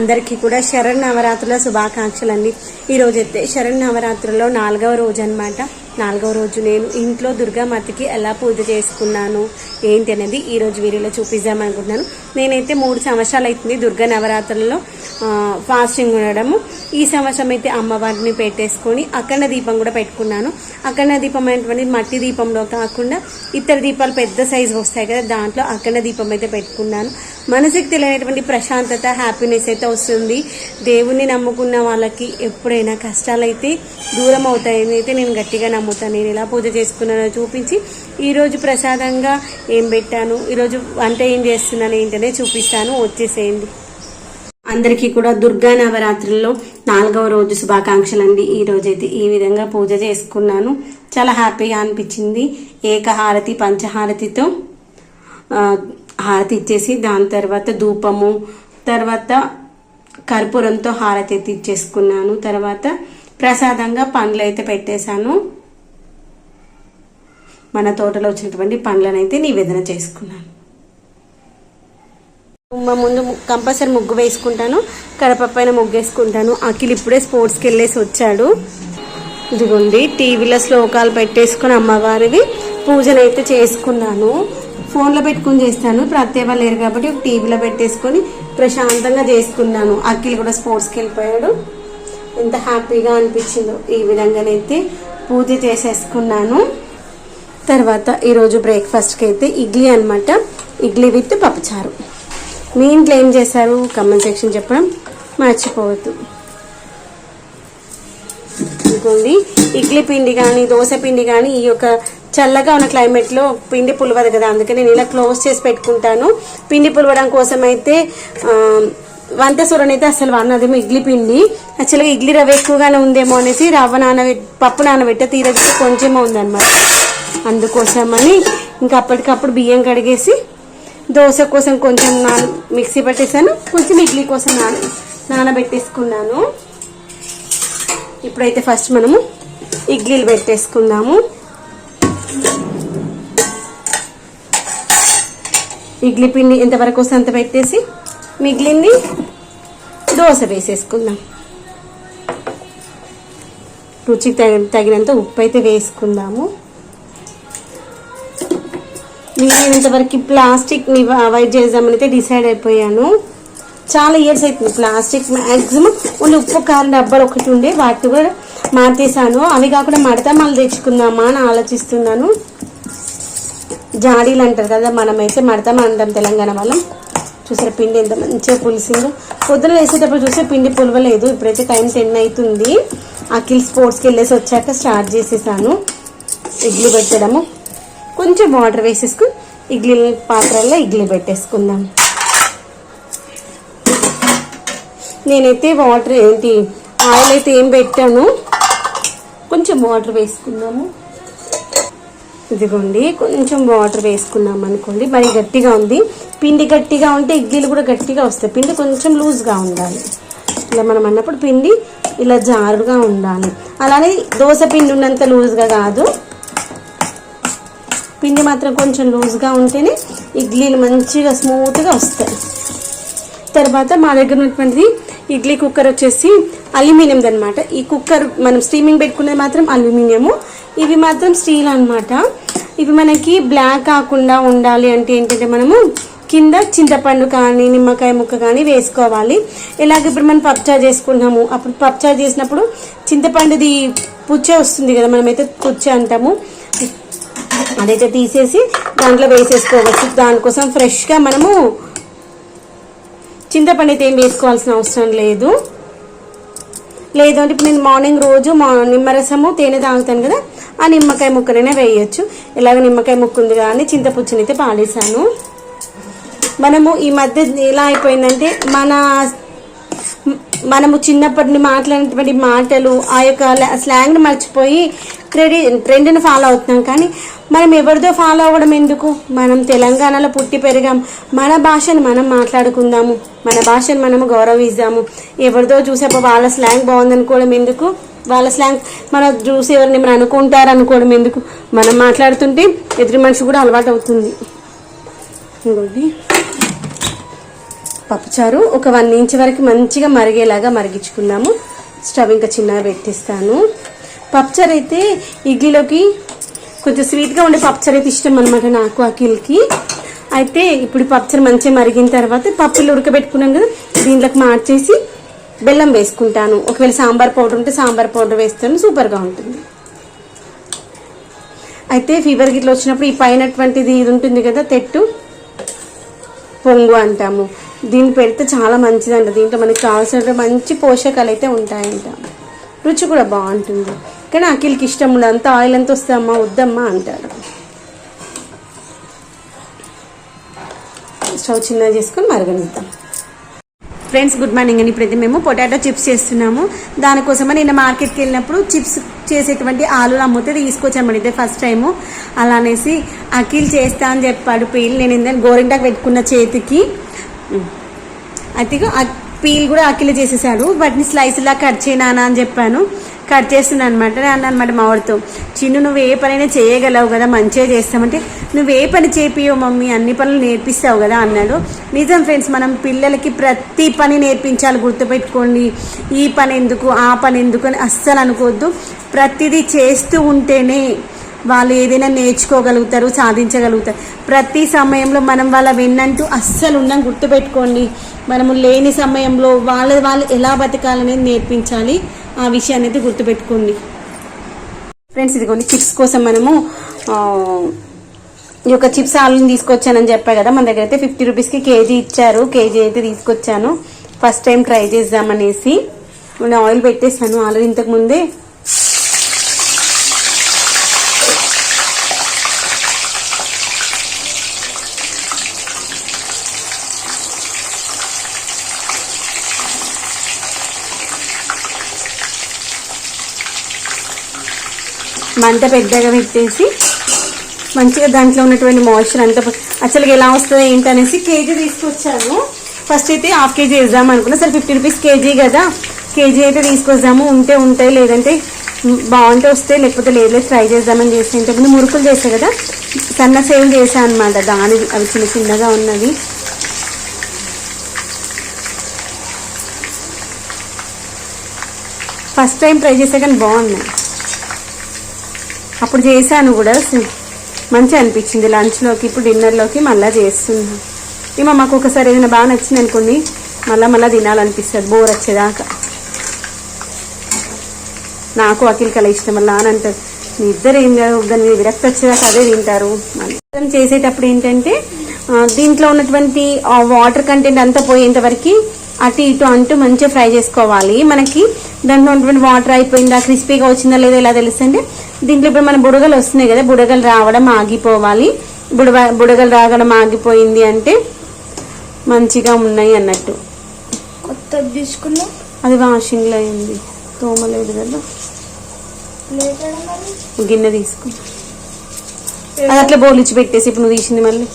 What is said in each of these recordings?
అందరికీ కూడా శరణ్ నవరాత్రుల శుభాకాంక్షలు అండి ఈరోజు అయితే శరణ్ నవరాత్రుల్లో నాలుగవ రోజు అన్నమాట నాలుగవ రోజు నేను ఇంట్లో దుర్గామాతకి ఎలా పూజ చేసుకున్నాను ఏంటి అనేది ఈరోజు వీడియోలో చూపిద్దాం అనుకుంటున్నాను. నేనైతే మూడు సంవత్సరాలు అవుతుంది దుర్గా నవరాత్రులలో ఫాస్టింగ్ ఉండడము. ఈ సంవత్సరం అయితే అమ్మవారిని పెట్టేసుకొని అఖండ దీపం కూడా పెట్టుకున్నాను. అఖండ దీపం అనేటువంటి మట్టి దీపంలో కాకుండా ఇతర దీపాలు పెద్ద సైజు వస్తాయి కదా దాంట్లో అఖండ దీపం అయితే పెట్టుకున్నాను. మనసుకి తెలియనటువంటి ప్రశాంతత హ్యాపీనెస్ అయితే వస్తుంది. దేవుణ్ణి నమ్ముకున్న వాళ్ళకి ఎప్పుడైనా కష్టాలు అయితే దూరం అవుతాయని అయితే నేను గట్టిగా అమ్మతో నేను ఎలా పూజ చేసుకున్నానో చూపించి ఈరోజు ప్రసాదంగా ఏం పెట్టాను? ఈరోజు వంట ఏం చేస్తున్నాను ఏంటనే చూపిస్తాను. వచ్చేసేయండి. అందరికీ కూడా దుర్గా నవరాత్రుల్లో నాలుగవ రోజు శుభాకాంక్షలు అండి ఈ రోజైతే ఈ విధంగా పూజ చేసుకున్నాను. చాలా హ్యాపీగా అనిపించింది. ఏకహారతి పంచహారతితో హారతి ఇచ్చేసి దాని తర్వాత ధూపము తర్వాత కర్పూరంతో హారతి అయితే ఇచ్చేసుకున్నాను. తర్వాత ప్రసాదంగా పండ్లు అయితే పెట్టేశాను. మన తోటలో వచ్చినటువంటి పండ్లనైతే నివేదన చేసుకున్నాను. మా ముందు కంపల్సరీ ముగ్గు వేసుకుంటాను. కడప పైన ముగ్గు వేసుకుంటాను. అఖిల్ ఇప్పుడే స్పోర్ట్స్కి వెళ్ళేసి వచ్చాడు. ఇదిగోండి టీవీలో శ్లోకాలు పెట్టేసుకుని అమ్మవారివి పూజలు అయితే చేసుకున్నాను. ఫోన్లో పెట్టుకుని చేస్తాను. ప్రత్యేక లేరు కాబట్టి టీవీలో పెట్టేసుకొని ప్రశాంతంగా చేసుకున్నాను. అఖిల్ కూడా స్పోర్ట్స్కి వెళ్ళిపోయాడు. ఎంత హ్యాపీగా అనిపించిందో ఈ విధంగానైతే పూజ చేసేసుకున్నాను. తర్వాత ఈరోజు బ్రేక్ఫాస్ట్కి అయితే ఇడ్లీ అన్నమాట. ఇడ్లీ విత్ పప్పుచారు. మీ ఇంట్లో ఏం చేశారు? కమెంట్ సెక్షన్ చెప్పడం మర్చిపోవద్దు. ఇదిగోండి. ఇడ్లీ పిండి కానీ దోశ పిండి కానీ ఈ యొక్క చల్లగా ఉన్న క్లైమేట్లో పిండి పులవదు కదా అందుకే నేను ఇలా క్లోజ్ చేసి పెట్టుకుంటాను. పిండి పులవడం కోసం అయితే వంట సూరని అయితే అసలు అన్నదేమో ఇడ్లీ పిండి. యాక్చువల్గా ఇడ్లీ రవ్వ ఎక్కువగానే ఉందేమో అనేసి రవ్వ నానబెట్టి పప్పు నానబెట్టే తీరగితే కొంచెమే ఉందన్నమాట. అందుకోసమని ఇంకా అప్పటికప్పుడు బియ్యం కడిగేసి దోశ కోసం కొంచెం నాన మిక్సీ పట్టేసాను కొంచెం ఇడ్లీ కోసం నాన నానబెట్టేసుకున్నాను. ఇప్పుడైతే ఫస్ట్ మనము ఇడ్లీలు పెట్టేసుకుందాము. ఇడ్లీ పిండి ఎంతవరకు వస్తే అంత పెట్టేసి మిగిలింది దోశ వేసేసుకుందాం. రుచికి తగినంత ఉప్పు అయితే వేసుకుందాము. ఇంతవరకు ప్లాస్టిక్ని అవాయిడ్ చేద్దామని అయితే డిసైడ్ అయిపోయాను. చాలా ఇయర్స్ అవుతుంది ప్లాస్టిక్ మ్యాక్సిమం ఓన్లీ ఉప్పు కారం డబ్బాలు ఒకటి ఉండే వాటిని కూడా మార్చేసాను అవి కాకుండా మడత మళ్ళీ తెచ్చుకుందామా అని ఆలోచిస్తున్నాను. జాడీలు అంటారు కదా మనమైతే మడతాం అంటాం తెలంగాణ వాళ్ళం. చూసారా పిండి ఎంత మంచిగా పులిసిందో. పొద్దున వేసేటప్పుడు చూస్తే పిండి పులవలేదు. ఇప్పుడైతే టైం టెన్ అవుతుంది. అఖిల్ స్పోర్ట్స్కి వెళ్ళేసి వచ్చాక స్టార్ట్ చేసేసాను. ఇడ్లీ పెట్టడము. కొంచెం వాటర్ వేసేసుకుని ఇడ్లీ పాత్రల్లో ఇడ్లీ పెట్టేసుకుందాం. నేనైతే వాటర్ ఏంటి ఆయిల్ అయితే ఏం పెట్టాను కొంచెం వాటర్ వేసుకుందాము. ఇదిగోండి కొంచెం వాటర్ వేసుకున్నాం అనుకోండి మరి గట్టిగా ఉంది. పిండి గట్టిగా ఉంటే ఇడ్లీలు కూడా గట్టిగా వస్తాయి. పిండి కొంచెం లూజ్గా ఉండాలి. ఇలా మనం అన్నప్పుడు పిండి ఇలా జారుగా ఉండాలి. అలానే దోశ పిండి ఉన్నంత లూజ్గా కాదు. పిండి మాత్రం కొంచెం లూజ్గా ఉంటేనే ఇడ్లీలు మంచిగా స్మూత్గా వస్తాయి. తర్వాత మా దగ్గర ఉన్నటువంటిది ఇడ్లీ కుక్కర్ వచ్చేసి అల్యూమినియం అనమాట ఈ కుక్కర్ మనం స్టీమింగ్ పెట్టుకునేది మాత్రం అల్యూమినియము. ఇవి మాత్రం స్టీల్ అనమాట ఇవి మనకి బ్లాక్ కాకుండా ఉండాలి అంటే ఏంటంటే మనము కింద చింతపండు కానీ నిమ్మకాయ ముక్క కానీ వేసుకోవాలి. ఇలాగ ఇప్పుడు మనం పప్చార్ చేసుకున్నాము అప్పుడు పప్చార్ చేసినప్పుడు చింతపండుది పుచ్చే వస్తుంది కదా మనమైతే పుచ్చే అంటాము. అదైతే తీసేసి దాంట్లో వేసేసుకోవచ్చు. దానికోసం ఫ్రెష్గా మనము చింతపండు అయితే ఏం వేసుకోవాల్సిన అవసరం లేదు. లేదు అంటే ఇప్పుడు నేను మార్నింగ్ రోజు మా నిమ్మరసము తేనె తాగుతాను కదా ఆ నిమ్మకాయ ముక్కనైనా వేయచ్చు. ఇలాగ నిమ్మకాయ ముక్కు ఉంది కానీ చింతపుచ్చుని అయితే పాడేశాను మనము ఈ మధ్య ఎలా అయిపోయిందంటే మన మనము చిన్నప్పటి మాట్లాడినటువంటి మాటలు ఆ యొక్క స్లాంగ్ని మర్చిపోయి ట్రెడి ట్రెండ్ని ఫాలో అవుతున్నాం. కానీ మనం ఎవరిదో ఫాలో అవ్వడం ఎందుకు? మనం తెలంగాణలో పుట్టి పెరిగాం. మన భాషను మనం మాట్లాడుకుందాము. మన భాషను మనం గౌరవిద్దాము. ఎవరిదో చూసేపో వాళ్ళ స్లాంగ్ బాగుందనుకోవడం ఎందుకు? వాళ్ళ స్లాంగ్ మనం చూసి ఎవరిని మనం అనుకుంటారు అనుకోవడం ఎందుకు? మనం మాట్లాడుతుంటే ఎదురు మనిషి కూడా అలవాటు అవుతుంది. ఇంకోటి పప్పుచారు ఒక వన్ ఇంచ్ వరకు మంచిగా మరిగేలాగా మరిగించుకుందాము. స్టవ్ ఇంకా చిన్నగా పెట్టిస్తాను. పప్చర్ అయితే ఇడ్లీలోకి కొంచెం స్వీట్గా ఉండే పప్చర్ అయితే ఇష్టం అనమాట నాకు అఖిల్కి. అయితే ఇప్పుడు పప్చర్ మంచిగా మరిగిన తర్వాత పప్పులు ఉడకబెట్టుకున్నాం కదా దీంట్లోకి మార్చేసి బెల్లం వేసుకుంటాను. ఒకవేళ సాంబార్ పౌడర్ ఉంటే సాంబార్ పౌడర్ వేస్తాను సూపర్గా ఉంటుంది. అయితే ఫీవర్ గిట్ల వచ్చినప్పుడు ఈ పైనటువంటిది ఇది ఉంటుంది కదా తెట్టు పొంగు అంటాము. దీన్ని పెడితే చాలా మంచిదంట దీంట్లో మనకి కావాల్సిన మంచి పోషకాలు అయితే ఉంటాయంట. రుచి కూడా బాగుంటుంది. కానీ అఖిల్కి ఇష్టం ఉండదు. అంత ఆయిల్ ఎంత వస్తామ్మా వద్దమ్మా అంటాడు. స్టవ్ చిన్నగా చేసుకొని మరగనిద్దాం. ఫ్రెండ్స్ గుడ్ మార్నింగ్ అండి. ఇప్పుడైతే మేము పొటాటో చిప్స్ చేస్తున్నాము. దానికోసమని నిన్న మార్కెట్కి వెళ్ళినప్పుడు చిప్స్ చేసేటువంటి ఆలు అమ్మితే తీసుకొచ్చామండి ఇదే ఫస్ట్ టైము. అలా అనేసి అఖిల్ చేస్తా అని చెప్పాడు పీల్. నేను ఏంటంటే గోరింటాకు పెట్టుకున్న చేతికి. అయితే పీల్ కూడా అఖిల్ చేసేసాడు. వాటిని స్లైస్లా కట్ చేయనా అని చెప్పాను. కట్ చేస్తున్నాను అనమాట అన్న అనమాట మావాడితో చిన్ను నువ్వు ఏ పనైనా చేయగలవు కదా మంచిగా చేస్తామంటే నువ్వు ఏ పని చేపియో మమ్మీ అన్ని పనులు నేర్పిస్తావు కదా అన్నాడు. నిజం ఫ్రెండ్స్ మనం పిల్లలకి ప్రతి పని నేర్పించాలి గుర్తుపెట్టుకోండి. ఈ పని ఎందుకు ఆ పని ఎందుకు అని అస్సలు అనుకోవద్దు. ప్రతిదీ చేస్తూ ఉంటేనే వాళ్ళు ఏదైనా నేర్చుకోగలుగుతారు సాధించగలుగుతారు. ప్రతి సమయంలో మనం వాళ్ళ వెన్నంటూ అస్సలు ఉన్నాం గుర్తుపెట్టుకోండి. మనము లేని సమయంలో వాళ్ళ వాళ్ళు ఎలా బతకాలనేది నేర్పించాలి. ఆ విషయాన్ని అయితే గుర్తుపెట్టుకోండి. ఫ్రెండ్స్ ఇదిగోండి చిప్స్ కోసం మనము ఈ యొక్క చిప్స్ ఆలుని తీసుకొచ్చానని చెప్పా కదా మన దగ్గర అయితే ఫిఫ్టీ రూపీస్కి కేజీ ఇచ్చారు. కేజీ అయితే తీసుకొచ్చాను. ఫస్ట్ టైం ట్రై చేద్దామనేసి నేను ఆయిల్ పెట్టేసాను ఆల్రెడీ ఇంతకుముందే అంత పెద్దగా పెట్టేసి మంచిగా దాంట్లో ఉన్నటువంటి మాయిశ్చర్ అంతా పో- అసలు ఎలా వస్తుంది ఏంటనేసి కేజీ తీసుకొచ్చాను ఫస్ట్ అయితే హాఫ్ కేజీ వేద్దాం అనుకున్నా. సరే ఫిఫ్టీ రూపీస్ కేజీ కదా. కేజీ అయితే తీసుకొద్దాము. ఉంటే ఉంటాయి లేదంటే బాగుంటే వస్తే లేకపోతే లేదు లేదు ట్రై చేద్దామని చేసి ఇంతకుముందు మురుకులు చేస్తాయి కదా. సన్న సేవ్ చేశాను అనమాట దాని అవి చిన్న చిన్నగా ఉన్నవి. ఫస్ట్ టైం ట్రై చేసా కానీ బాగున్నాయి. అప్పుడు చేశాను కూడా మంచి మంచిగా అనిపించింది లంచ్లోకి ఇప్పుడు డిన్నర్లోకి మళ్ళీ చేస్తున్నాను ఏమో మాకు ఒకసారి ఏదైనా బాగా నచ్చింది అనుకోండి మళ్ళీ మళ్ళీ తినాలనిపిస్తుంది బోర్ వచ్చేదాకా. నాకు అఖిల్ కళ ఇష్టం మళ్ళీ అని అంటారు. మీ ఇద్దరు ఏం కాదు దాని మీద విరక్తి వచ్చేదాకా అదే తింటారు. మళ్ళీ మనం చేసేటప్పుడు ఏంటంటే దీంట్లో ఉన్నటువంటి వాటర్ కంటెంట్ అంతా పోయేంత వరకు అటు ఇటు అంటూ మంచిగా ఫ్రై చేసుకోవాలి. మనకి దాంట్లో ఉన్నటువంటి వాటర్ అయిపోయిందా క్రిస్పీగా వచ్చిందా లేదా ఎలా తెలుస్తుంటే దీంట్లో ఇప్పుడు మన బుడగలు వస్తున్నాయి కదా బుడగలు రావడం ఆగిపోవాలి. బుడగ బుడగలు రావడం ఆగిపోయింది అంటే మంచిగా ఉన్నాయి అన్నట్టు. కొత్తది తీసుకున్నా? అది వాషింగ్లో అయింది. తోమలేదు కదా. గిన్నె తీసుకో. అది అట్లా బోలిచ్చి పెట్టేసి ఇప్పుడు నువ్వు తీసింది మళ్ళీ.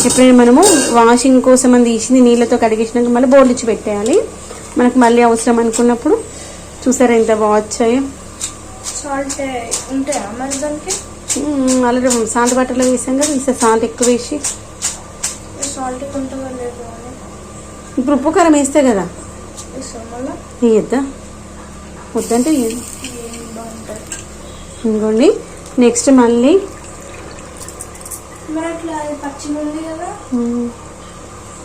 ఎప్పుడైనా మనము వాషింగ్ కోసం అని తీసింది నీళ్ళతో కడిగేసినాక మళ్ళీ బోలిచ్చి పెట్టేయాలి. మనకు మళ్ళీ అవసరం అనుకున్నప్పుడు చూసారా ఎంత బాగా వచ్చాయో సాల్ట్ బట్టర్లో వేసాం కదా ఈసారి సాల్ట్ ఎక్కువ వేసి. ఇప్పుడు ఉప్పు కారం వేస్తే కదా? వేయద్దా? వద్దంటే ఇంకోండి నెక్స్ట్ మళ్ళీ మరి అట్లా అది పచ్చిగా ఉంది కదా మ్మ్.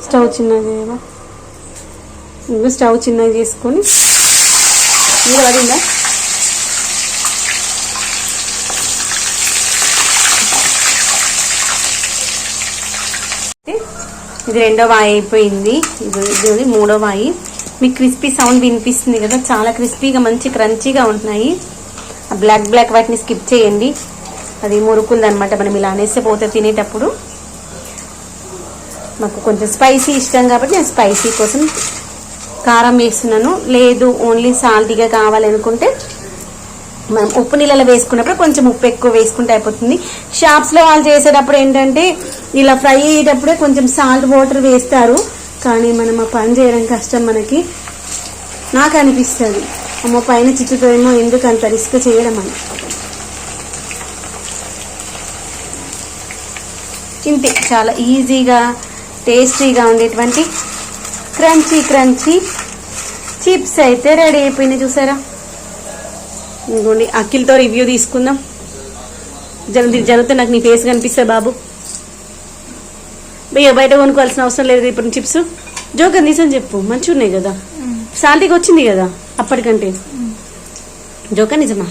స్టవ్ చిన్నది చేయవా ఇంకా స్టవ్ చిన్నది చేసుకొని ఇంకా పడిందా? ఇది రెండో వాయి అయిపోయింది. ఇది ఇది మూడో వాయి. మీకు క్రిస్పీ సౌండ్ వినిపిస్తుంది కదా చాలా క్రిస్పీగా మంచి క్రంచీగా ఉంటున్నాయి. ఆ బ్లాక్ బ్లాక్ వాటిని స్కిప్ చేయండి. అది మురుకుంది అనమాట మనం ఇలా అనేస్తే పోతే తినేటప్పుడు మాకు కొంచెం స్పైసీ ఇష్టం కాబట్టి నేను స్పైసీ కోసం కారం వేస్తున్నాను. లేదు ఓన్లీ సాల్టీగా కావాలనుకుంటే మనం ఉప్పు నీళ్ళలో వేసుకున్నప్పుడు కొంచెం ఉప్పు ఎక్కువ వేసుకుంటే అయిపోతుంది. షాప్స్లో వాళ్ళు చేసేటప్పుడు ఏంటంటే ఇలా ఫ్రై అయ్యేటప్పుడే కొంచెం సాల్ట్ వాటర్ వేస్తారు. కానీ మనం ఆ పని చేయడం కష్టం మనకి. నాకు అనిపిస్తుంది. అమ్మ పైన చిచ్చుతోమో ఎందుకు అంత రిస్క్ చేయడం అని. ఇంతే చాలా ఈజీగా టేస్టీగా ఉండేటువంటి క్రంచీ క్రంచీ చిప్స్ అయితే రెడీ అయిపోయినాయి చూసారా? ఇంకోండి అఖిల్తో రివ్యూ తీసుకుందాం. జన జనతో నాకు నీ ఫేస్ కనిపిస్తా బాబు. భయ్య బయట కొనుక్కోవాల్సిన అవసరం లేదు ఇప్పుడు చిప్స్. జోకర్ నిజం చెప్పు మంచిగా ఉన్నాయి కదా. సాల్టీకి వచ్చింది కదా అప్పటికంటే. జోకర్ నిజమా?